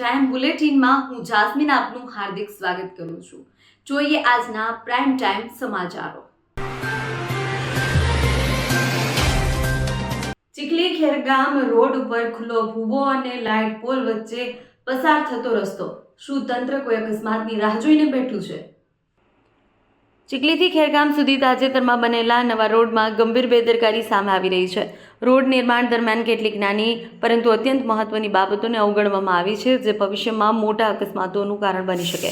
Time બુલેટિનમાં હું Jasmine આપનું હાર્દિક સ્વાગત કરું છું. જોઈએ આજના પ્રાઇમ ટાઈમ સમાચારો. ચીખલી ખેરગામ રોડ ઉપર ખુલ્લો ભૂવો અને લાઇટ પોલ વચ્ચે પસાર થતો રસ્તો. શું તંત્ર કોઈ અકસ્માતની રાહ જોઈને બેઠું છે? ચીખલીથી ખેરગામ સુધી તાજેતરમાં બનેલા નવા રોડમાં ગંભીર બેદરકારી સામે આવી રહી છે. રોડ નિર્માણ દરમિયાન કેટલીક નાની પરંતુ અત્યંત મહત્વની બાબતોને અવગણવામાં આવી છે, જે ભવિષ્યમાં મોટા અકસ્માતોનું કારણ બની શકે.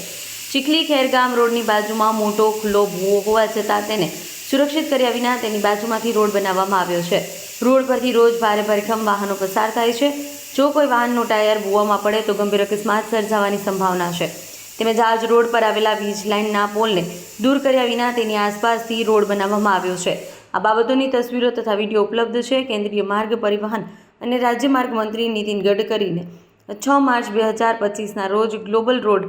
ચીખલી ખેરગામ રોડની બાજુમાં મોટો ખુલ્લો ભૂવો હોવા છતાં તેને સુરક્ષિત કર્યા વિના તેની બાજુમાંથી રોડ બનાવવામાં આવ્યો છે. રોડ પરથી રોજ ભારે ભરખમ વાહનો પસાર થાય છે. જો કોઈ વાહનનું ટાયર ભૂવામાં પડે તો ગંભીર અકસ્માત સર્જાવાની સંભાવના છે. તેમજ આજ રોડ પર આવેલા વીજ લાઇનના પોલને દૂર કર્યા વિના તેની આસપાસથી રોડ બનાવવામાં આવ્યો છે. આ બાબતોની તસવીરો તથા વીડિયો ઉપલબ્ધ છે. કેન્દ્રીય માર્ગ પરિવહન અને રાજ્ય માર્ગ મંત્રી નીતિન ગડકરીને છ માર્ચ બે હજાર પચીસના રોજ global road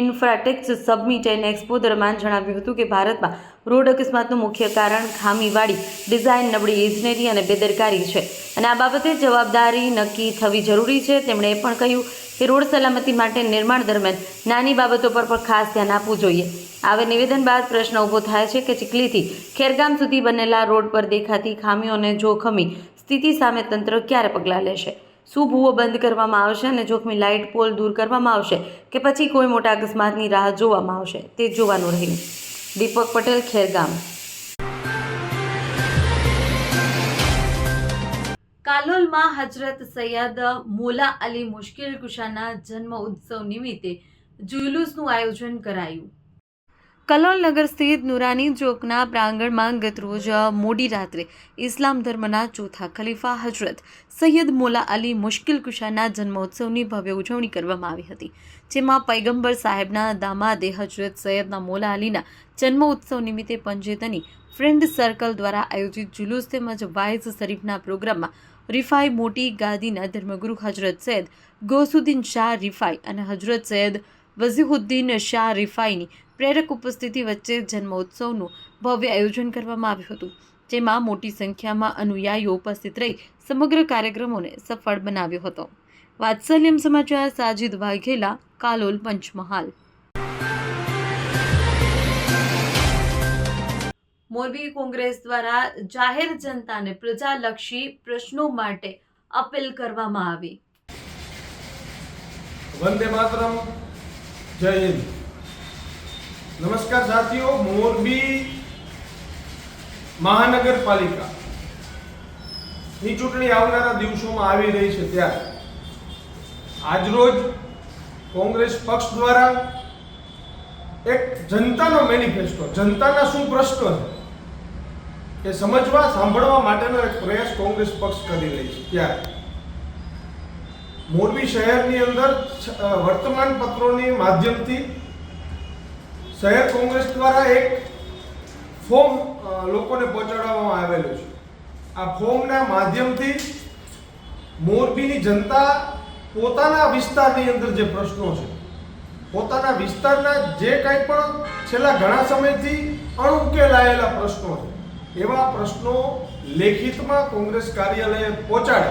infratechs summit and expo દરમિયાન જણાવ્યું હતું કે ભારતમાં રોડ અકસ્માતનું મુખ્ય કારણ ખામીવાળી ડિઝાઇન, નબળી ઇજનેરી અને બેદરકારી છે. અને આ બાબતે જવાબદારી નક્કી થવી જરૂરી છે. તેમણે એ પણ કહ્યું કે રોડ સલામતી માટે નિર્માણ દરમિયાન નાની બાબતો પર પણ ખાસ ધ્યાન આપવું જોઈએ. આવે નિવેદન બાદ પ્રશ્ન ઊભો થાય છે કે ચીખલીથી ખેરગામ સુધી બનેલા રોડ પર દેખાતી ખામીઓને જોખમી સ્થિતિ સામે તંત્ર ક્યારે પગલાં લેશે? શું ભૂવો બંધ કરવામાં આવશે અને જોખમી લાઇટ પોલ દૂર કરવામાં આવશે કે પછી કોઈ મોટા અકસ્માતની રાહ જોવામાં આવશે તે જોવાનું રહ્યું. દીપક પટેલ, ખેરગામ. કાલોલમાં હજરત સૈયદ મોલા અલી મુશ્કેલ કુશાના જન્મ ઉત્સવ નિમિત્તે જુલુસનું આયોજન કરાયું. કલોલ નગર સ્થિત નુરાની ચોકના પ્રાંગણમાં ગતરોજ મોડી રાત્રે ઇસ્લામ ધર્મના ચોથા ખલીફા હજરત સૈયદ મોલા અલી મુશ્કિલ કુશાના જન્મોત્સવની ભવ્ય ઉજવણી કરવામાં આવી હતી, જેમાં પૈગંબર સાહેબના દામાદે હજરત સૈયદના મોલા અલીના જન્મ ઉત્સવ નિમિત્તે પંજેતની ફ્રેન્ડ સર્કલ દ્વારા આયોજિત જુલુસ તેમજ વાઇઝ શરીફના પ્રોગ્રામમાં રિફાઈ મોટી ગાદીના ધર્મગુરુ હજરત સૈયદ ગોસુદ્દીન શાહ રિફાઈ અને હજરત સૈયદ વઝીહુદ્દીન શાહ રિફાઈની પ્રેરક ઉપસ્થિતિ વચ્ચે જન્મોત્સવનું ભવ્ય આયોજન કરવામાં આવ્યું હતું, જેમાં મોટી સંખ્યામાં અનુયાયીઓ ઉપસ્થિત રહી સમગ્ર કાર્યક્રમોને સફળ બનાવ્યો હતો. વાત્સલ્યમ સમાચાર, સાજિદ વાઘેલા, કાલોલ પંચમહાલ. મોરબી કોંગ્રેસ દ્વારા જાહેર જનતાને પ્રજાલક્ષી પ્રશ્નો માટે અપીલ કરવામાં આવી. વંદે માતરમ, જય હિન્દ. નમસ્કાર સાથીઓ, મોરબી મહાનગરપાલિકા. ની ચૂંટણી આવનારા દિવસોમાં આવી રહી છે ત્યારે. આજરોજ કોંગ્રેસ પક્ષ દ્વારા એક જનતાનો મેનિફેસ્ટો, જનતાના શું પ્રશ્નો છે એ સમજવા, સાંભળવા માટેનો એક પ્રયાસ કોંગ્રેસ પક્ષ કરી રહી છે ત્યારે. મોરબી શહેરની અંદર વર્તમાન પત્રોની માધ્યમથી શહેર કોંગ્રેસ દ્વારા એક ફોર્મ લોકોને પહોંચાડવામાં આવેલું છે. આ ફોર્મના માધ્યમથી મોરબીની જનતા પોતાના વિસ્તારની અંદર જે પ્રશ્નો છે, પોતાના વિસ્તારના જે કાંઈ પણ છેલ્લા ઘણા સમયથી અણઉકેલાયેલા પ્રશ્નો છે, એવા પ્રશ્નો લેખિતમાં કોંગ્રેસ કાર્યાલયે પહોંચાડે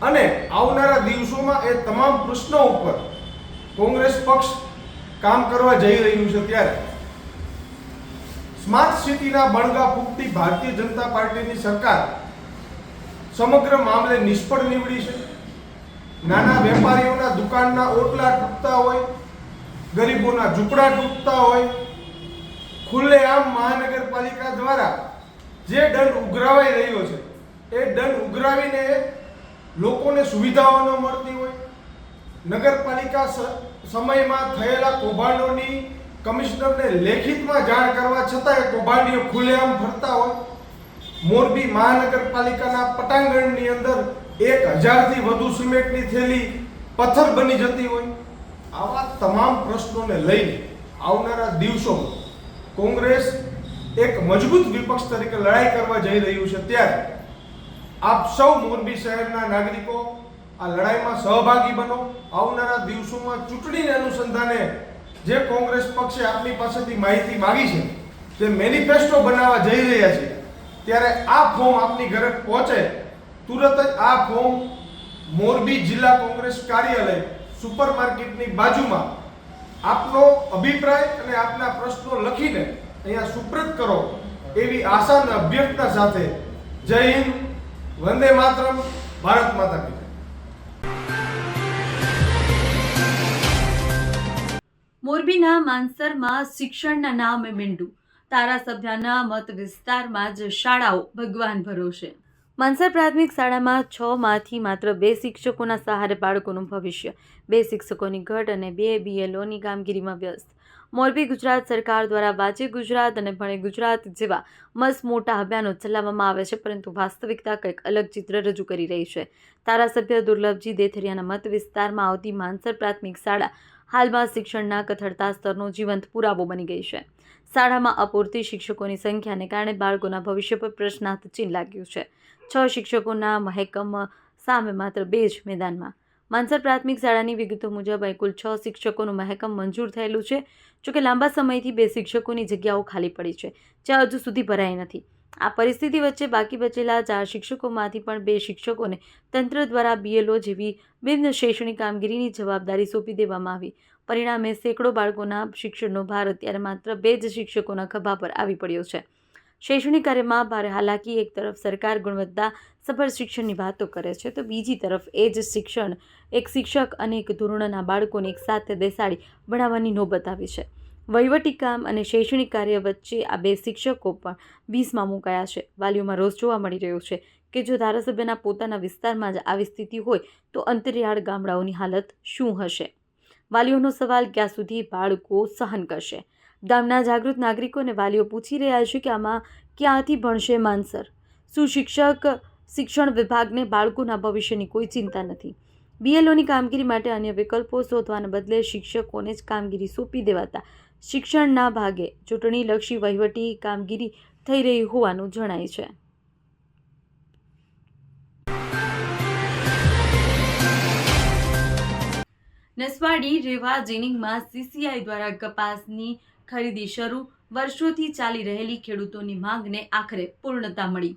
અને આવનારા દિવસોમાં એ તમામ પ્રશ્નો ઉપર કોંગ્રેસ પક્ષ કામ કરવા જઈ રહ્યું છે ત્યારે સ્માર્ટ સિટીના બણગા ફૂટતી ભારતીય જનતા પાર્ટીની સરકાર સમગ્ર મામલે નિષ્ફળ નીવડી છે. નાના વેપારીઓના દુકાનના ઓટલા તૂટતા હોય, ગરીબોના ઝૂંપડા તૂટતા હોય, ખુલ્લેઆમ મહાનગરપાલિકા દ્વારા જે દંડ ઉઘરાવાઈ રહ્યો છે, એ દંડ ઉઘરાવીને લોકોને સુવિધાઓ ન મળતી હોય નગરપાલિકા સમયમાં થયેલા કૌભાંડોની કમિશનરને લેખિતમાં જાણ કરવા છતાં એ કૌભાંડીઓ ખુલ્લેઆમ ફરતા હોય. મોરબી મહાનગરપાલિકાના પટાંગણની અંદર એક હજારથી વધુ સિમેન્ટની થેલી પથ્થર બની જતી હોય. આવા તમામ પ્રશ્નોને લઈને આવનારા દિવસોમાં કોંગ્રેસ એક મજબૂત વિપક્ષ તરીકે લડાઈ કરવા જઈ રહ્યું છે. ત્યારે આપ સૌ મોરબી શહેરના નાગરિકો આ લડાઈમાં સહભાગી બનો. આવનારા દિવસોમાં ચૂંટણીને અનુસંધાને જે કોંગ્રેસ પક્ષે આપની પાસેથી માહિતી માંગી છે જે મેનિફેસ્ટો બનાવવા જઈ રહ્યા છે. ત્યારે આ ફોર્મ આપની ઘરે પહોંચે. તુરત જ આ ફોર્મ મોરબી જિલ્લા કોંગ્રેસ કાર્યાલય સુપરમાર્કેટની બાજુમાં આપનો અભિપ્રાય અને આપના પ્રશ્નો લખીને અહીંયા સુપ્રત કરો એવી આશા અને અભ્યર્થના સાથે જય હિન્દ, વંદે માતરમ, ભારત માતા મોરબીના માનસરમાં શિક્ષણના નામે મીંડું. ધારાસભ્યના મત વિસ્તારમાં જ શાળાઓ ભગવાન ભરોસે માનસર પ્રાથમિક શાળામાં છ માંથી માત્ર બે શિક્ષકોના સહારે બાળકોનું ભવિષ્ય, બે શિક્ષકોની ઘટ અને બે બીએલઓની કામગીરીમાં વ્યસ્ત. મોરબી ગુજરાત સરકાર દ્વારા વાંચે ગુજરાત અને ભણે ગુજરાત જેવા મસ્ત મોટા અભિયાનો ચલાવવામાં આવે છે, પરંતુ વાસ્તવિકતા કંઈક અલગ ચિત્ર રજૂ કરી રહી છે. ધારાસભ્ય દુર્લભજી દેથરિયાના મત વિસ્તારમાં આવતી માનસર પ્રાથમિક શાળા હાલમાં શિક્ષણના કથળતા સ્તરનો જીવંત પુરાવો બની ગઈ છે. શાળામાં અપૂરતી શિક્ષકોની સંખ્યાને કારણે બાળકોના ભવિષ્ય પર પ્રશ્નાર્થ ચિહ્ન લાગ્યું છે. છ શિક્ષકોના મહેકમ સામે માત્ર બે જ મેદાનમાં. માનસર પ્રાથમિક શાળાની વિગતો મુજબ કુલ છ શિક્ષકોનું મહેકમ મંજૂર થયેલું છે, જોકે લાંબા સમયથી બે શિક્ષકોની જગ્યાઓ ખાલી પડી છે જે હજુ સુધી ભરાઈ નથી. આ પરિસ્થિતિ વચ્ચે બાકી બચેલા ચાર શિક્ષકોમાંથી પણ બે શિક્ષકોને તંત્ર દ્વારા બીએલઓ જેવી બિન શૈક્ષણિક કામગીરીની જવાબદારી સોંપી દેવામાં આવી. પરિણામે સેંકડો બાળકોના શિક્ષણનો ભાર અત્યારે માત્ર બે જ શિક્ષકોના ખભા પર આવી પડ્યો છે. શૈક્ષણિક કાર્યમાં ભારે હાલાકી, એક તરફ સરકાર ગુણવત્તા સભર શિક્ષણની વાતો કરે છે, તો બીજી તરફ એ જ શિક્ષણ એક શિક્ષક અને એક ધોરણના બાળકોને એકસાથે બેસાડી ભણાવવાની નોબત આવી છે. વહીવટી કામ અને શૈક્ષણિક કાર્ય વચ્ચે આ બે શિક્ષકો પણ બીસમાં મુકાયા છે. વાલીઓમાં રોષ જોવા મળી રહ્યો છે કે જો ધારાસભ્યના પોતાના વિસ્તારમાં જ આવી સ્થિતિ હોય તો અંતરિયાળ ગામડાઓની હાલત શું હશે? વાલીઓનો સવાલ ક્યાં સુધી બાળકો સહન કરશે? ગામના જાગૃત નાગરિકો અને વાલીઓ પૂછી રહ્યા છે કે આમાં ક્યાંથી ભણશે માનસર શું શિક્ષક, શિક્ષણ વિભાગને બાળકોના ભવિષ્યની કોઈ ચિંતા નથી? બીએલઓની કામગીરી માટે અન્ય વિકલ્પો શોધવાને બદલે શિક્ષકોને જ કામગીરી સોંપી દેવાતા શિક્ષણના ભાગે ચૂંટણીલક્ષી વહીવટી કામગીરી થઈ રહી હોવાનું જણાય છે. નસવાડી રેવા જીનિંગમાં સીસીઆઈ દ્વારા કપાસની ખરીદી શરૂ વર્ષોથી ચાલી રહેલી ખેડૂતોની માંગને આખરે પૂર્ણતા મળી.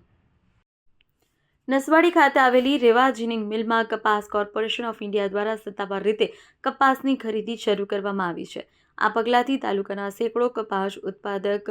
નસવાડી ખાતે આવેલી રેવા જીનિંગ મિલમાં કપાસ કોર્પોરેશન ઓફ ઇન્ડિયા દ્વારા સત્તાવાર રીતે કપાસની ખરીદી શરૂ કરવામાં આવી છે. આ પગલાંથી તાલુકાના સેંકડો કપાસ ઉત્પાદક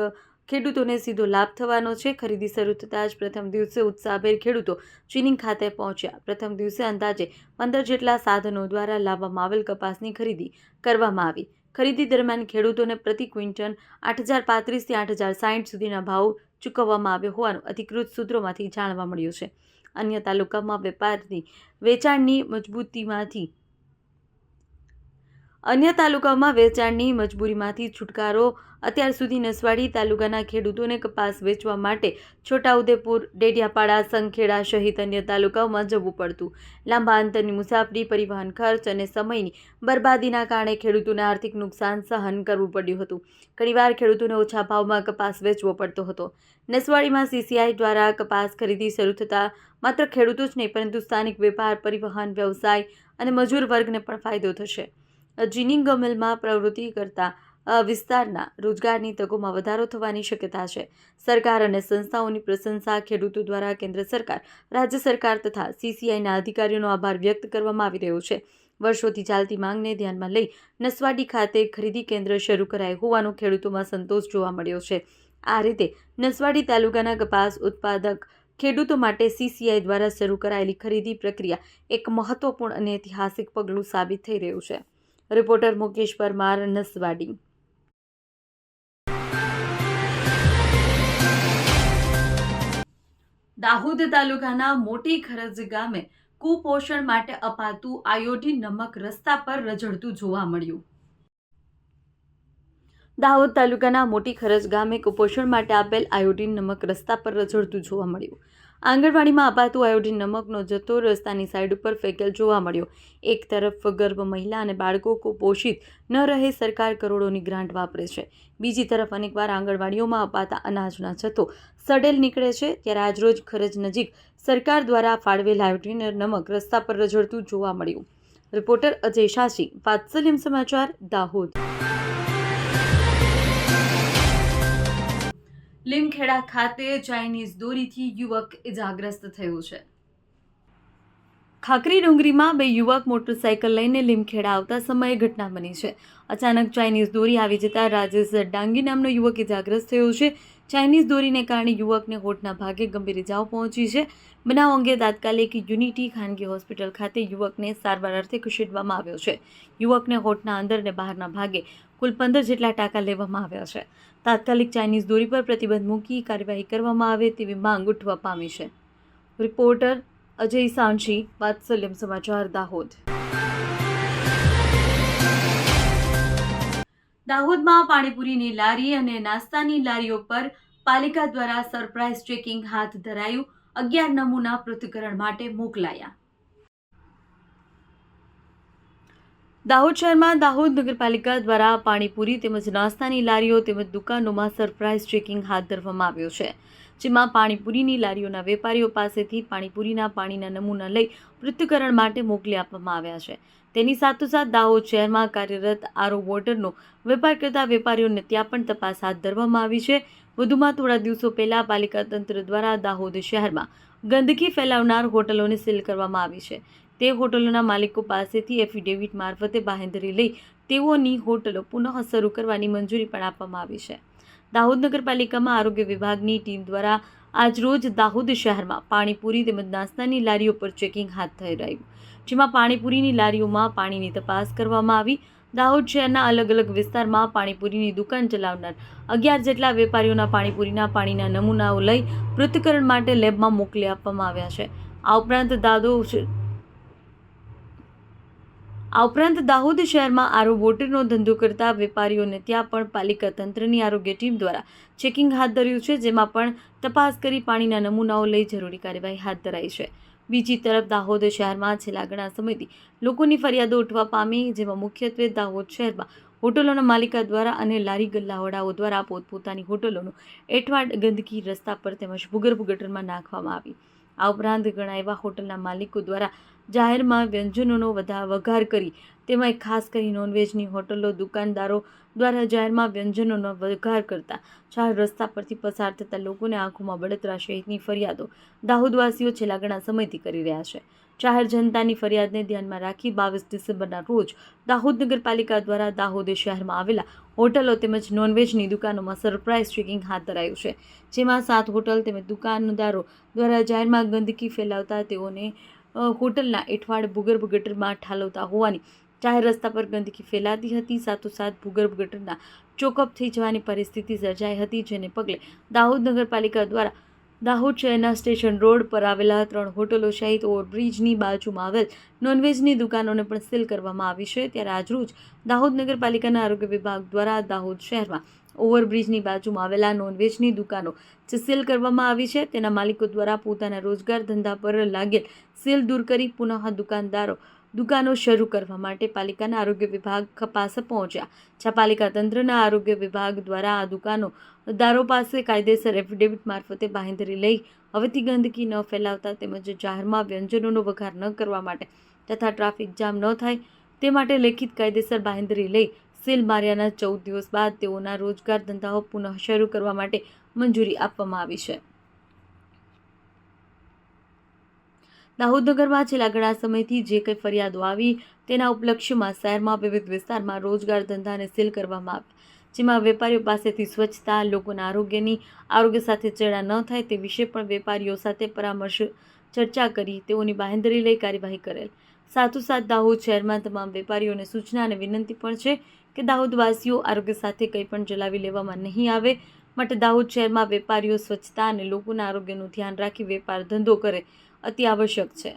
ખેડૂતોને સીધો લાભ થવાનો છે. ખરીદી શરૂ થતાં જ પ્રથમ દિવસે ઉત્સાહભેર ખેડૂતો ચીનિંગ ખાતે પહોંચ્યા. પ્રથમ દિવસે અંદાજે પંદર જેટલા સાધનો દ્વારા લાવવામાં આવેલ કપાસની ખરીદી કરવામાં આવી. ખરીદી દરમિયાન ખેડૂતોને પ્રતિ ક્વિન્ટલ આઠ હજાર પાંત્રીસથી આઠ હજાર સાઠ સુધીના ભાવ ચૂકવવામાં આવ્યો હોવાનું અધિકૃત સૂત્રોમાંથી જાણવા મળ્યું છે. અન્ય તાલુકામાં વેપારની વેચાણની મજબૂતીમાંથી અન્ય તાલુકાઓમાં વેચાણની મજબૂરીમાંથી છુટકારો. અત્યાર સુધી નસવાડી તાલુકાના ખેડૂતોને કપાસ વેચવા માટે છોટાઉદેપુર, ડેડિયાપાડા, સંખેડા સહિત અન્ય તાલુકાઓમાં જવું પડતું. લાંબા અંતરની મુસાફરી, પરિવહન ખર્ચ અને સમયની બરબાદીના કારણે ખેડૂતોને આર્થિક નુકસાન સહન કરવું પડ્યું હતું. ઘણીવાર ખેડૂતોને ઓછા ભાવમાં કપાસ વેચવો પડતો હતો. નસવાડીમાં સીસીઆઈ દ્વારા કપાસ ખરીદી શરૂ થતાં માત્ર ખેડૂતો જ નહીં, પરંતુ સ્થાનિક વેપાર, પરિવહન, વ્યવસાય અને મજૂર વર્ગને પણ ફાયદો થશે. જીનિંગ મિલમાં પ્રવૃત્તિ કરતા વિસ્તારના રોજગારની તકોમાં વધારો થવાની શક્યતા છે. સરકાર અને સંસ્થાઓની પ્રશંસા ખેડૂતો દ્વારા કેન્દ્ર સરકાર, રાજ્ય સરકાર તથા સીસીઆઈના અધિકારીઓનો આભાર વ્યક્ત કરવામાં આવી રહ્યો છે. વર્ષોથી ચાલતી માંગને ધ્યાનમાં લઈ નસવાડી ખાતે ખરીદી કેન્દ્ર શરૂ કરાય હોવાનો ખેડૂતોમાં સંતોષ જોવા મળ્યો છે. આ રીતે નસવાડી તાલુકાના કપાસ ઉત્પાદક ખેડૂતો માટે સીસીઆઈ દ્વારા શરૂ કરાયેલી ખરીદી પ્રક્રિયા એક મહત્વપૂર્ણ અને ઐતિહાસિક પગલું સાબિત થઈ રહ્યું છે. રિપોર્ટર મુકેશ પરમાર, નસવાડી. દાહોદ તાલુકાના મોટી ખરજ ગામે કુપોષણ માટે અપાતું આયોડિન નમક રસ્તા પર રઝળતું જોવા મળ્યું. દાહોદ તાલુકાના મોટી ખરજ ગામે કુપોષણ માટે આપેલ આયોડિન નમક રસ્તા પર રઝળતું જોવા મળ્યું. આંગણવાડીમાં અપાતું આયોડિન નમકનો જથ્થો રસ્તાની સાઈડ ઉપર ફેંકેલ જોવા મળ્યો. એક તરફ ગર્ભ મહિલા અને બાળકો કુપોષિત, ન રહે સરકાર કરોડોની ગ્રાન્ટ વાપરે છે. બીજી તરફ અનેકવાર આંગણવાડીઓમાં અપાતા અનાજના જથ્થો સડેલ નીકળે છે ત્યારે આજરોજ ખરજ નજીક સરકાર દ્વારા ફાળવેલ આયોડિન નમક રસ્તા પર રઝળતું જોવા મળ્યું. રિપોર્ટર અજય શાસી વાત્સલ્યમ સમાચાર દાહોદ. લીમખેડા ખાતે ચાઇનીઝ દોરીથી યુવક ઇજાગ્રસ્ત થયો છે. ખાખરી ડુંગરીમાં બે યુવક મોટરસાઇકલ લઈને લીમખેડા આવતા સમયે ઘટના બની છે. અચાનક ચાઇનીઝ દોરી આવી જતાં રાજેશ ડાંગી નામનો યુવક ઇજાગ્રસ્ત થયો છે. ચાઇનીઝ દોરીને કારણે યુવકને હોઠના ભાગે ગંભીર ઇજાઓ પહોંચી છે. બનાવ અંગે તાત્કાલિક યુનિટી ખાનગી હોસ્પિટલ ખાતે યુવકને સારવાર અર્થે ખસેડવામાં આવ્યો છે. યુવકને હોઠના અંદર અને બહારના ભાગે કુલ પંદર જેટલા ટાંકા લેવામાં આવ્યા છે. તાત્કાલિક ચાઇનીઝ દોરી પર પ્રતિબંધ મૂકી કાર્યવાહી કરવામાં આવે તેવી માંગ ઉઠવા પામી છે. રિપોર્ટર અજય સાંશી, વાત્સલ્યમ સમાચાર, દાહોદ. દાહોદમાં પાણીપુરીની લારી અને નાસ્તાની લારીઓ પર પાલિકા દ્વારા સરપ્રાઇઝ ચેકિંગ હાથ ધરાયું. અગિયાર નમૂના પૃથ્થકરણ માટે મોકલાયા. દાહોદ શહેરમાં દાહોદ નગરપાલિકા દ્વારા પાણીપુરી તેમજ નાસ્તાની લારીઓ તેમજ દુકાનોમાં સરપ્રાઇઝ ચેકિંગ હાથ ધરવામાં આવ્યો છે, જેમાં પાણીપુરીની લારીઓના વેપારીઓ પાસેથી પાણીપુરીના પાણીના નમૂના લઈ પૃથ્થકરણ માટે મોકલી આપવામાં આવ્યા છે. તેની સાથોસાથ દાહોદ શહેરમાં કાર્યરત આરો વોટરનો વેપાર કરતા વેપારીઓને ત્યાં પણ તપાસ હાથ ધરવામાં આવી છે. વધુમાં થોડા દિવસો પહેલા પાલિકા તંત્ર દ્વારા દાહોદ શહેરમાં ગંદકી ફેલાવનાર હોટલોને સીલ કરવામાં આવી છે. તે હોટલોના માલિકો પાસેથી એફિડેવિટ મારફતે બાહેંધરી લઈ તેઓની હોટલો પુનઃ શરૂ કરવાની મંજૂરી પણ આપવામાં આવી છે. દાહોદ નગરપાલિકામાં આરોગ્ય વિભાગની ટીમ દ્વારા આજરોજ દાહોદ શહેરમાં પાણીપુરી તેમજ નાસ્તાની લારીઓ પર ચેકિંગ હાથ થઈ રહ્યું. જેમાં પાણીપુરીની લારીઓમાં પાણીની તપાસ કરવામાં આવી. દાહોદ શહેરના અલગ અલગ વિસ્તારમાં પાણીપુરીની દુકાન ચલાવનાર અગિયાર જેટલા વેપારીઓના પાણીપુરીના પાણીના નમૂનાઓ લઈ પૃથ્થકરણ માટે લેબમાં મોકલી આપવામાં આવ્યા છે. આ ઉપરાંત દાદો આ ઉપરાંત દાહોદ શહેરમાં આરો વોટરનો ધંધો કરતા વેપારીઓને ત્યાં પણ પાલિકા તંત્રની આરોગ્ય ટીમ દ્વારા ચેકિંગ હાથ ધર્યું છે, જેમાં પણ તપાસ કરી પાણીના નમૂનાઓ લઈ જરૂરી કાર્યવાહી હાથ ધરાઈ છે. બીજી તરફ દાહોદ શહેરમાં છેલ્લા ઘણા સમયથી લોકોની ફરિયાદો ઉઠવા પામી, જેમાં મુખ્યત્વે દાહોદ શહેરમાં હોટલોના માલિકા દ્વારા અને લારી ગલ્લાવાળાઓ દ્વારા પોતપોતાની હોટલોનું એઠવાડ ગંદકી રસ્તા પર તેમજ ભૂગર્ભ ગટરમાં નાખવામાં આવી. આ ઉપરાંત ઘણા એવા હોટલના માલિકો દ્વારા જાહેરમાં વ્યંજનોનો વધા વઘાર કરી તેમાં ખાસ કરી નોનવેજની હોટલો, દુકાનદારો દ્વારા જાહેરમાં વ્યંજનોનો વઘાર કરતા, ચાર રસ્તા પરથી પસાર થતા લોકોને આંખોમાં બળતરા સહિતની ફરિયાદો દાહોદવાસીઓ છેલ્લા ઘણા સમયથી કરી રહ્યા છે. જાહેર જનતાની ફરિયાદને ધ્યાનમાં રાખી બાવીસ ડિસેમ્બરના રોજ દાહોદ નગરપાલિકા દ્વારા દાહોદ શહેરમાં આવેલા હોટલો તેમજ નોનવેજની દુકાનોમાં સરપ્રાઇઝ ચેકિંગ હાથ ધરાયું છે. જેમાં સાત હોટલ તેમજ દુકાનદારો દ્વારા જાહેરમાં ગંદકી ફેલાવતા તેઓને હોટલના એઠવાડ ભૂગર્ભ ગટરમાં ઠાલવતા હોવાની જાહેર રસ્તા પર ગંદકી ફેલાતી હતી. સાથોસાથ ભૂગર્ભ ગટરના ચોકઅપ થઈ જવાની પરિસ્થિતિ સર્જાઈ હતી, જેને પગલે દાહોદ નગરપાલિકા દ્વારા દાહોદ શહેરના સ્ટેશન રોડ પર આવેલા ત્રણ હોટલો સહિત ઓવરબ્રિજની બાજુમાં આવેલ નોનવેજની દુકાનોને પણ સીલ કરવામાં આવી છે. ત્યારે આજરોજ દાહોદ નગરપાલિકાના આરોગ્ય વિભાગ દ્વારા દાહોદ શહેરમાં ઓવરબ્રિજની બાજુમાં આવેલા નોનવેજની દુકાનો જે સીલ કરવામાં આવી છે, તેના માલિકો દ્વારા પોતાના રોજગાર ધંધા પર લાગેલ સીલ દૂર કરી પુનઃ દુકાનદારો દુકાનો શરૂ કરવા માટે પાલિકાના આરોગ્ય વિભાગ પાસે પહોંચ્યા. જ્યાં પાલિકા તંત્રના આરોગ્ય વિભાગ દ્વારા આ દુકાનો દારો પાસે કાયદેસર એફિડેવિટ મારફતે બાંહેધરી લઈ હવેથી ગંદકી ન ફેલાવતા તેમજ જાહેરમાં વ્યંજનોનો વઘાર ન કરવા માટે તથા ટ્રાફિક જામ ન થાય તે માટે લેખિત કાયદેસર બાંહેધરી લઈ સીલ માર્યાના ચૌદ દિવસ બાદ તેઓના રોજગાર ધંધાઓ પુનઃ શરૂ કરવા માટે મંજૂરી આપવામાં આવી છે. દાહોદ નગરમાં છેલ્લા ઘણા સમયથી જે કંઈ ફરિયાદો આવી, તેના ઉપલક્ષ્યમાં શહેરમાં વિવિધ વિસ્તારમાં રોજગાર ધંધાને સીલ કરવામાં આવ્યા. જેમાં વેપારીઓ પાસેથી સ્વચ્છતા, લોકોના આરોગ્યની, આરોગ્ય સાથે ચેડા ન થાય તે વિશે પણ વેપારીઓ સાથે પરામર્શ ચર્ચા કરી, તેઓની બાહેંધરી લઈ કાર્યવાહી કરેલ. સાથોસાથ દાહોદ શહેરમાં તમામ વેપારીઓને સૂચના અને વિનંતી પણ છે કે દાહોદવાસીઓ આરોગ્ય સાથે કંઈ પણ જલાવી લેવામાં નહીં આવે. માટે દાહોદ શહેરમાં વેપારીઓ સ્વચ્છતા અને લોકોના આરોગ્યનું ધ્યાન રાખી વેપાર ધંધો કરે. અતિ આવશ્યક છે.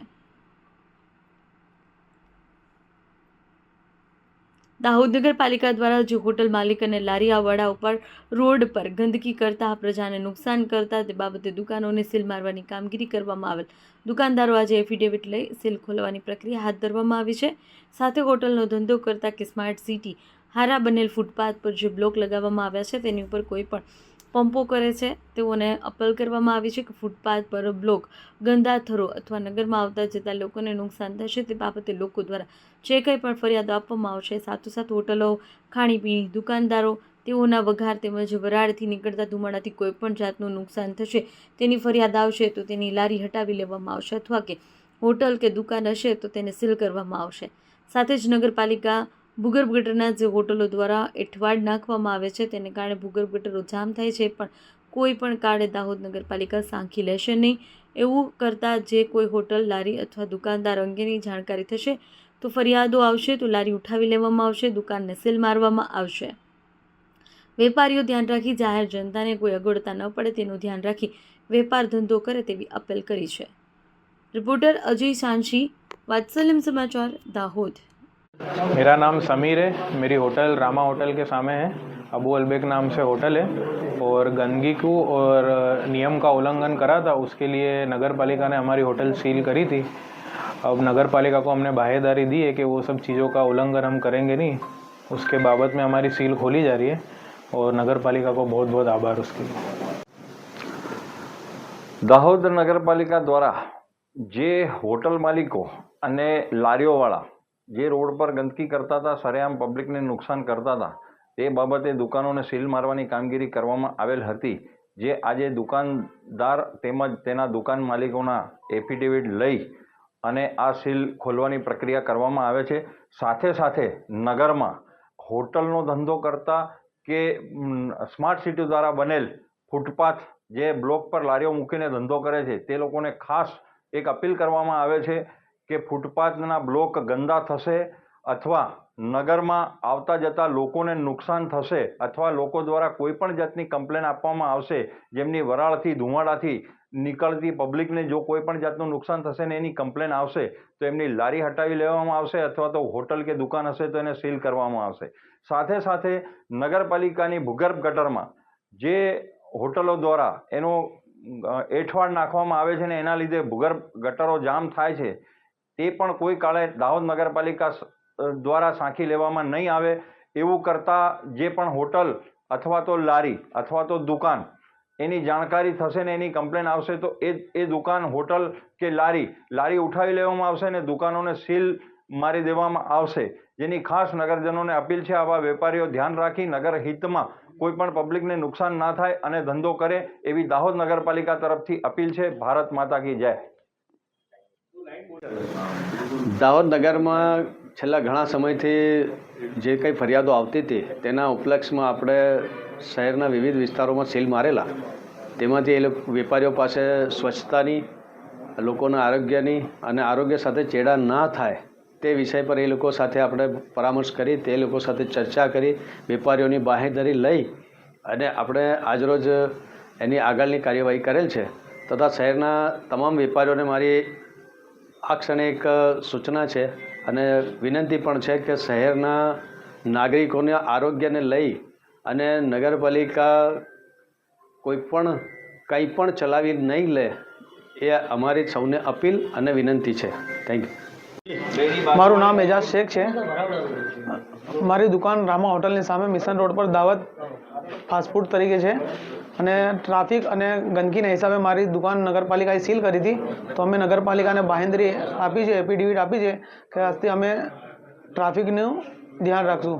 દાહોદ નગરપાલિકા દ્વારા જે હોટલ માલિક અને લારીયાવાળા ઉપર રોડ પર ગંદકી કરતા પ્રજાને નુકસાન કરતા તે બાબતે દુકાનોને સીલ મારવાની કામગીરી કરવામાં આવેલ. દુકાનદારો આજે એફિડેવિટ લઈ સીલ ખોલવાની પ્રક્રિયા હાથ ધરવામાં આવી છે. સાથે હોટલનો ધંધો કરતા કે સ્માર્ટ સિટી હારા બનેલ ફૂટપાથ પર જે બ્લોક લગાવવામાં આવ્યા છે તેની ઉપર કોઈ પણ પંપો કરે છે. તેઓને અપીલ કરવામાં આવી છે કે ફૂટપાથ પર બ્લોક ગંદા થરો અથવા નગરમાં આવતા જતા લોકોને નુકસાન થશે તે બાબતે લોકો દ્વારા જે કંઈ પણ ફરિયાદો આપવામાં આવશે સાથોસાથ હોટલો, ખાણીપીણી દુકાનદારો, તેઓના વઘાર તેમજ વરાળથી નીકળતા ધુમાડાથી કોઈ પણ જાતનું નુકસાન થશે, તેની ફરિયાદ આવશે તો તેની લારી હટાવી લેવામાં આવશે અથવા કે હોટલ કે દુકાન હશે તો તેને સીલ કરવામાં આવશે. સાથે જ નગરપાલિકા ભૂગર્ભ ગટરના જે હોટલો દ્વારા એઠવાડ નાખવામાં આવે છે, તેને કારણે ભૂગર્ભ ગટરો જામ થાય છે, પણ કોઈ પણ કાળે દાહોદ નગરપાલિકા સાંખી લેશે નહીં. એવું કરતાં જે કોઈ હોટલ, લારી અથવા દુકાનદાર અંગેની જાણકારી થશે તો ફરિયાદો આવશે તો લારી ઉઠાવી લેવામાં આવશે, દુકાનને સીલ મારવામાં આવશે. વેપારીઓ ધ્યાન રાખી જાહેર જનતાને કોઈ અગવડતા ન પડે તેનું ધ્યાન રાખી વેપાર ધંધો કરે તેવી અપીલ કરી છે. રિપોર્ટર અજય સાંશી, વાત્સલ્યમ સમાચાર, દાહોદ. मेरा नाम समीर है मेरी होटल रामा होटल के सामने है अबू अलबेक नाम से होटल है और गंदगी को और नियम का उल्लंघन करा था उसके लिए नगर पालिका ने हमारी होटल सील करी थी अब नगर पालिका को हमने बाहेदारी दी है कि वो सब चीज़ों का उल्लंघन हम करेंगे नहीं उसके बाबत में हमारी सील खोली जा रही है और नगर पालिका को बहुत बहुत आभार उसके लिए દાહોદ નગરપાલિકા દ્વારા જે હોટલ માલિકો અને લારીઓવાળા જે રોડ પર ગંદકી કરતા હતા, સરેઆમ પબ્લિકને નુકસાન કરતા હતા, તે બાબતે દુકાનોને સીલ મારવાની કામગીરી કરવામાં આવેલ હતી. જે આજે દુકાનદાર તેમજ તેના દુકાન માલિકોના એફિડેવિટ લઈ અને આ સીલ ખોલવાની પ્રક્રિયા કરવામાં આવે છે. સાથે સાથે નગરમાં હોટલનો ધંધો કરતા કે સ્માર્ટ સિટી દ્વારા બનેલ ફૂટપાથ જે બ્લોક પર લારીઓ મૂકીને ધંધો કરે છે, તે લોકોને ખાસ એક અપીલ કરવામાં આવે છે કે ફૂટપાથના બ્લોક ગંદા થશે અથવા નગરમાં આવતા જતા લોકોને નુકસાન થશે અથવા લોકો દ્વારા કોઈ પણ જાતની કમ્પ્લેન આપવામાં આવશે, જેમની વરાળથી, ધુમાડાથી નીકળતી પબ્લિકને જો કોઈ પણ જાતનું નુકસાન થશે ને એની કમ્પ્લેન આવશે, તો એમની લારી હટાવી લેવામાં આવશે અથવા તો હોટલ કે દુકાન હશે તો એને સીલ કરવામાં આવશે. સાથે સાથે નગરપાલિકાની ભૂગર્ભ ગટરમાં જે હોટલો દ્વારા એનો એઠવાડ નાખવામાં આવે છે ને એના લીધે ભૂગર્ભ ગટરો જામ થાય છે તે પણ કોઈ કાળે દાહોદ નગરપાલિકા દ્વારા સાંખી લેવામાં નહીં આવે એવું કરતાં જે પણ હોટલ અથવા તો લારી અથવા તો દુકાન એની જાણકારી થશે ને એની કમ્પ્લેન આવશે તો એ એ દુકાન, હોટલ કે લારી લારી ઉઠાવી લેવામાં આવશે ને દુકાનોને સીલ મારી દેવામાં આવશે. જેની ખાસ નગરજનોને અપીલ છે, આવા વેપારીઓ ધ્યાન રાખી નગર હિતમાં કોઈ પણ પબ્લિકને નુકસાન ના થાય અને ધંધો કરે એવી દાહોદ નગરપાલિકા તરફથી અપીલ છે. ભારત માતા કી જય. દાહોદ નગરમાં છેલ્લા ઘણા સમયથી જે કંઈ ફરિયાદો આવતી હતી, તેના ઉપલક્ષમાં આપણે શહેરના વિવિધ વિસ્તારોમાં સીલ મારેલા. તેમાંથી એ લોકો, વેપારીઓ પાસે સ્વચ્છતાની, લોકોના આરોગ્યની અને આરોગ્ય સાથે ચેડા ના થાય તે વિષય પર એ લોકો સાથે આપણે પરામર્શ કરી, તે લોકો સાથે ચર્ચા કરી, વેપારીઓની બાહેધરી લઈ અને આપણે આજરોજ એની આગળની કાર્યવાહી કરેલ છે. તથા શહેરના તમામ વેપારીઓને મારી આ ક્ષણે એક સૂચના છે અને વિનંતી પણ છે કે શહેરના નાગરિકોને આરોગ્યને લઈ અને નગરપાલિકા કોઈ પણ, કંઈ પણ ચલાવી નહીં લે એ અમારી સૌને અપીલ અને વિનંતી છે. થેન્ક યુ મારું નામ એજાજ શેખ છે. મારી દુકાન રામા હોટલની સામે મિશન રોડ પર દાવત ફાસ્ટફૂડ તરીકે છે. અને ટ્રાફિક અને ગંદકીના હિસાબે મારી દુકાન નગરપાલિકાએ સીલ કરી હતી. તો અમે નગરપાલિકાને બાહેંધરી આપી છે એફિડેવિટ આપી છે કે આજથી અમે ટ્રાફિકનું ધ્યાન રાખશું.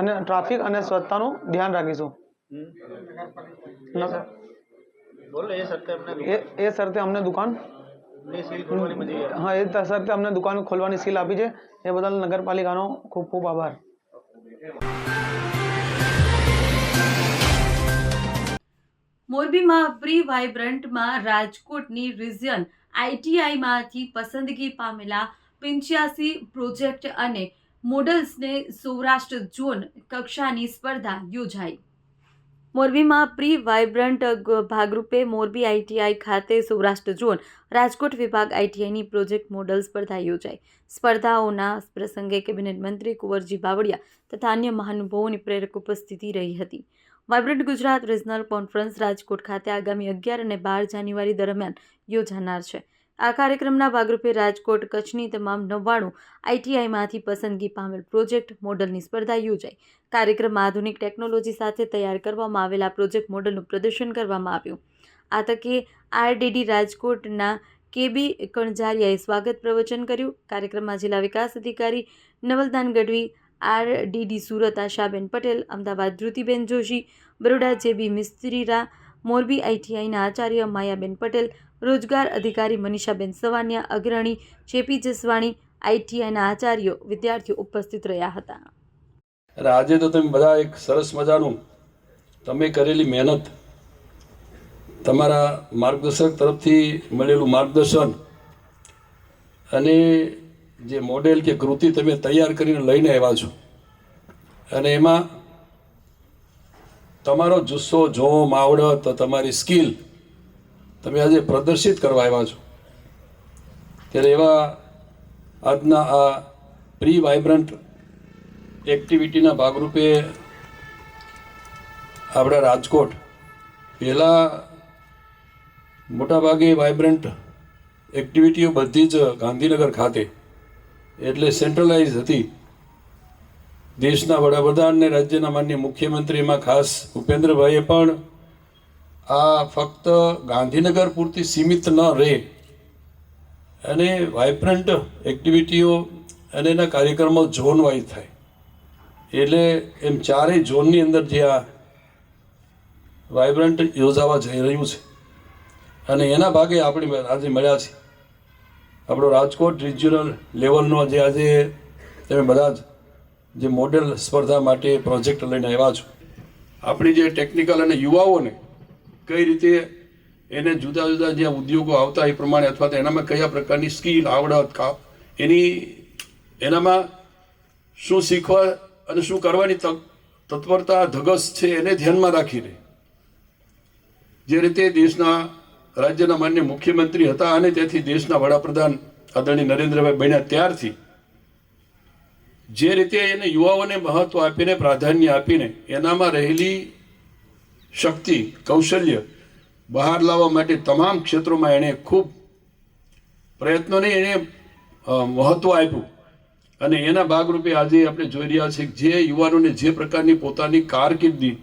અને ટ્રાફિક અને સ્વચ્છતાનું ધ્યાન રાખીશું. એ એ શરતે અમને દુકાન હા એ ત- અમને દુકાન ખોલવાની સીલ આપી છે. એ બદલ નગરપાલિકાનો ખૂબ ખૂબ આભાર. મોરબીમાં પ્રી વાઇબ્રન્ટમાં રાજકોટની રિઝિયન આઈટીઆઈમાંથી પસંદગી પામેલા પંચ્યાસી પ્રોજેક્ટ અને મોડલ્સને સૌરાષ્ટ્ર ઝોન કક્ષાની સ્પર્ધા યોજાઈ. મોરબીમાં પ્રી વાઇબ્રન્ટ ભાગરૂપે મોરબી આઈટીઆઈ ખાતે સૌરાષ્ટ્ર ઝોન રાજકોટ વિભાગ આઈટીઆઈની પ્રોજેક્ટ મોડલ સ્પર્ધા યોજાઈ. સ્પર્ધાઓના પ્રસંગે કેબિનેટ મંત્રી કુંવરજી બાવળિયા તથા અન્ય મહાનુભાવોની પ્રેરક ઉપસ્થિતિ રહી હતી. Vibrant Gujarat regional conference Rajkot ખાતે આગામી અગિયાર અને બાર જાન્યુઆરી દરમિયાન યોજાનાર છે. આ કાર્યક્રમના ભાગરૂપે રાજકોટ કચ્છની તમામ નવ્વાણું આઈટીઆઈમાંથી પસંદગી પામેલ પ્રોજેક્ટ મોડલની સ્પર્ધા યોજાઈ. કાર્યક્રમમાં આધુનિક ટેકનોલોજી સાથે તૈયાર કરવામાં આવેલા પ્રોજેક્ટ મોડલનું પ્રદર્શન કરવામાં આવ્યું. આ તકે આરડીડી રાજકોટના કેબી કણઝારિયાએ સ્વાગત પ્રવચન કર્યું. કાર્યક્રમમાં જિલ્લા વિકાસ અધિકારી નવલદાન ગઢવી, આરડીડી સુરત આશાબેન પટેલ, અમદાવાદ ધ્રુતિબેન જોશી, બરોડા જેબી મિસ્ત્રીરા મોરબી આઈટીઆઈના આચાર્ય માયાબેન પટેલ, રોજગાર અધિકારી મનીષાબેન સવાનિયા, અગ્રણી જેપી જસવાણી, આઈટીઆઈના આચાર્યો વિદ્યાર્થીઓ ઉપસ્થિત રહ્યા હતા. અને આજે તો તમે બધા એક સરસ મજાનું, તમે કરેલી મહેનત, તમારા માર્ગદર્શક તરફથી મળેલું માર્ગદર્શન અને જે મોડેલ કે કૃતિ તમે તૈયાર કરીને લઈને આવ્યા છો. અને એમાં તમારો જુસ્સો, જોમ, આવડત તમારી સ્કિલ તમે આજે પ્રદર્શિત કરવા આવ્યા છો. ત્યારે એવા આજના આ પ્રી વાઇબ્રન્ટ એક્ટિવિટીના ભાગરૂપે આપણા રાજકોટ પહેલાં મોટાભાગે વાઇબ્રન્ટ એક્ટિવિટીઓ બધી જ ગાંધીનગર ખાતે એટલે સેન્ટ્રલાઇઝ હતી. દેશના વડાપ્રધાન અને રાજ્યના માન્ય મુખ્યમંત્રીમાં ખાસ ઉપેન્દ્રભાઈએ પણ આ ફક્ત ગાંધીનગર પૂરતી સીમિત ન રહે. અને વાઇબ્રન્ટ એક્ટિવિટીઓ અને એના કાર્યક્રમો ઝોન વાઇઝ થાય. એટલે એમ ચારેય ઝોનની અંદર જે આ વાઇબ્રન્ટ યોજાવા જઈ રહ્યું છે. અને એના ભાગે આપણે આજે મળ્યા છે આપણો રાજકોટ રિજિયોનલ લેવલનો જે આજે તમે બધા જ જે મોડેલ સ્પર્ધા માટે પ્રોજેક્ટ લઈને આવ્યા છો. આપણી જે ટેકનિકલ અને યુવાઓને કઈ રીતે એને જુદા જુદા જે ઉદ્યોગો આવતા એ પ્રમાણે અથવા તો એનામાં કયા પ્રકારની સ્કિલ, આવડત, કાપ, એની, એનામાં શું શીખવા અને શું કરવાની તક, તત્પરતા, ધગસ છે એને ધ્યાનમાં રાખીને જે રીતે દેશના રાજ્યના માન્ય મુખ્યમંત્રી હતા અને તેથી દેશના વડાપ્રધાન આદરણીય નરેન્દ્રભાઈ બન્યા ત્યારથી જે રીતે એને યુવાઓને મહત્વ આપીને, પ્રાધાન્ય આપીને એનામાં રહેલી શક્તિ, કૌશલ્ય બહાર લાવવા માટે તમામ ક્ષેત્રોમાં એણે ખૂબ પ્રયત્નોને એણે મહત્ત્વ આપ્યું. અને એના ભાગરૂપે આજે આપણે જોઈ રહ્યા છીએ જે યુવાનોને જે પ્રકારની પોતાની કારકિર્દી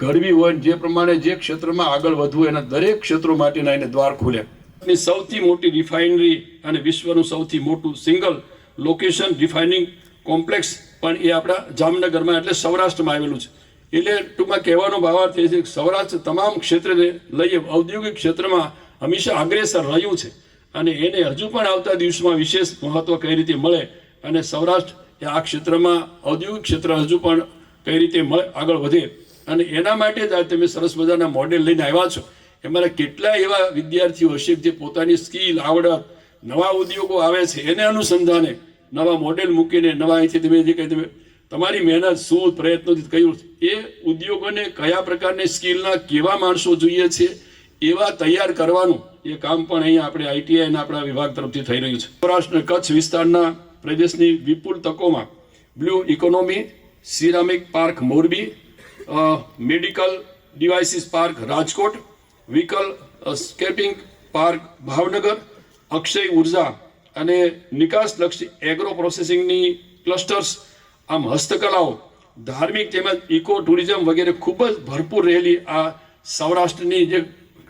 ઘડવી હોય જે પ્રમાણે જે ક્ષેત્રમાં આગળ વધવું એના દરેક ક્ષેત્રો માટેના એને દ્વાર ખુલ્યા. સૌથી મોટી રિફાઇનરી અને વિશ્વનું સૌથી મોટું સિંગલ લોકેશન રિફાઇનિંગ કોમ્પ્લેક્સ પણ એ આપણા જામનગરમાં એટલે સૌરાષ્ટ્રમાં આવેલું છે. એટલે ટૂંકમાં કહેવાનો ભાવાર્થ એ છે કે સૌરાષ્ટ્ર તમામ ક્ષેત્રને લઈએ ઔદ્યોગિક ક્ષેત્રમાં હંમેશા અગ્રેસર રહ્યું છે. અને એને હજુ પણ આવતા દિવસમાં વિશેષ મહત્ત્વ કઈ રીતે મળે અને સૌરાષ્ટ્ર એ આ ક્ષેત્રમાં ઔદ્યોગિક ક્ષેત્ર હજુ પણ કઈ રીતે મળે, આગળ વધે. અને એના માટે જ આજે તમે સરસ મજાના મોડેલ લઈને આવ્યા છો. એમાં કેટલા એવા વિદ્યાર્થીઓ હશે જે પોતાની સ્કિલ, આવડત નવા ઉદ્યોગો આવે છે, એને અનુસંધાને નવા મોડેલ મૂકીને નવા અહીંથી તમે જે કંઈ તમે, તમારી મહેનત શું પ્રયત્નોથી કયું એ ઉદ્યોગોને કયા પ્રકારની સ્કિલના કેવા માણસો જોઈએ છે, એવા તૈયાર કરવાનું એ કામ પણ અહીંયા આપણે આઈટીઆઈના આપણા વિભાગ તરફથી થઈ રહ્યું છે. સૌરાષ્ટ્ર કચ્છ વિસ્તારના પ્રદેશની વિપુલ તકોમાં blue economy, ceramic park Morbi medical devices park Rajkot vehicle scrapping park Bhavnagar Akshay ઊર્જા અને નિકાસલક્ષી એગ્રો પ્રોસેસિંગની ક્લસ્ટર્સ આમ હસ્તકલાઓ, ધાર્મિક તેમજ ઇકો ટુરિઝમ વગેરે ખૂબ જ ભરપૂર રહેલી આ સૌરાષ્ટ્રની જે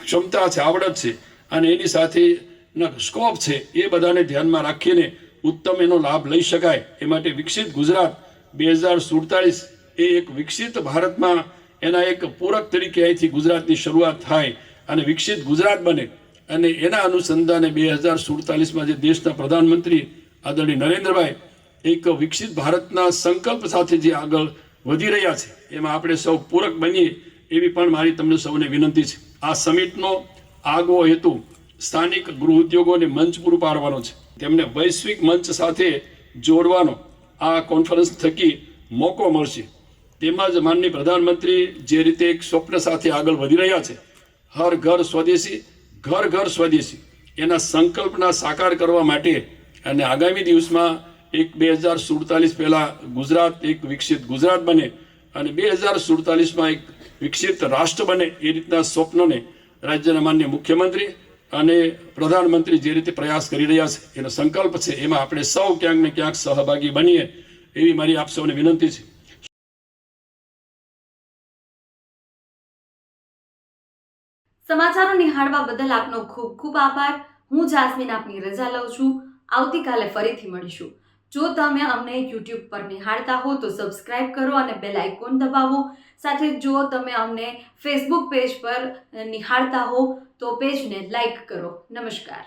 ક્ષમતા છે, આવડત છે અને એની સાથેના સ્કોપ છે, એ બધાને ધ્યાનમાં રાખીને ઉત્તમ એનો લાભ લઈ શકાય. એ માટે વિકસિત ગુજરાત બે હજાર સુડતાલીસ એ એક વિકસિત ભારતમાં એના એક પૂરક તરીકે અહીંથી ગુજરાતની શરૂઆત થાય અને વિકસિત ગુજરાત બને. અને એના અનુસંધાને બે હજાર સુડતાલીસમાં જે દેશના પ્રધાનમંત્રી આદરણીય નરેન્દ્રભાઈ, એક વિકસિત ભારતના સંકલ્પ સાથે જે આગળ વધી રહ્યા છે, એમાં આપણે સૌ પૂરક બનીએ એવી પણ મારી તમને સૌને વિનંતી છે. આ સમિટનો આગવો હેતુ સ્થાનિક ગૃહ ઉદ્યોગોને મંચ પૂરું પાડવાનો છે. તેમને વૈશ્વિક મંચ સાથે જોડવાનો આ કોન્ફરન્સ થકી મોકો મળશે. તેમજ માનનીય પ્રધાનમંત્રી જે રીતે એક સ્વપ્ન સાથે આગળ વધી રહ્યા છે, હર ઘર સ્વદેશી ઘર ઘર સ્વદેશી. એના સંકલ્પના સાકાર કરવા માટે અને આગામી દિવસમાં એક બે હજાર સુડતાલીસ પહેલાં ગુજરાત એક વિકસિત ગુજરાત બને અને બે હજાર સુડતાલીસમાં એક વિકસિત રાષ્ટ્ર બને એ રીતના સ્વપ્નને રાજ્યના માન્ય મુખ્યમંત્રી અને પ્રધાનમંત્રી જે રીતે પ્રયાસ કરી રહ્યા છે, એનો સંકલ્પ છે, એમાં આપણે સૌ ક્યાંક ને ક્યાંક સહભાગી બનીએ એવી મારી આપ સૌને વિનંતી છે. સમાચારો નિહાળવા બદલ આપનો ખૂબ ખૂબ આભાર. હું જાસ્મીન આપની રજા લઉં છું. આવતીકાલે ફરીથી મળીશું. જો તમે અમને યુટ્યુબ પર નિહાળતા હો તો સબસ્ક્રાઇબ કરો અને બેલ આઇકોન દબાવો. સાથે જો તમે અમને ફેસબુક પેજ પર નિહાળતા હો તો પેજને લાઈક કરો. નમસ્કાર.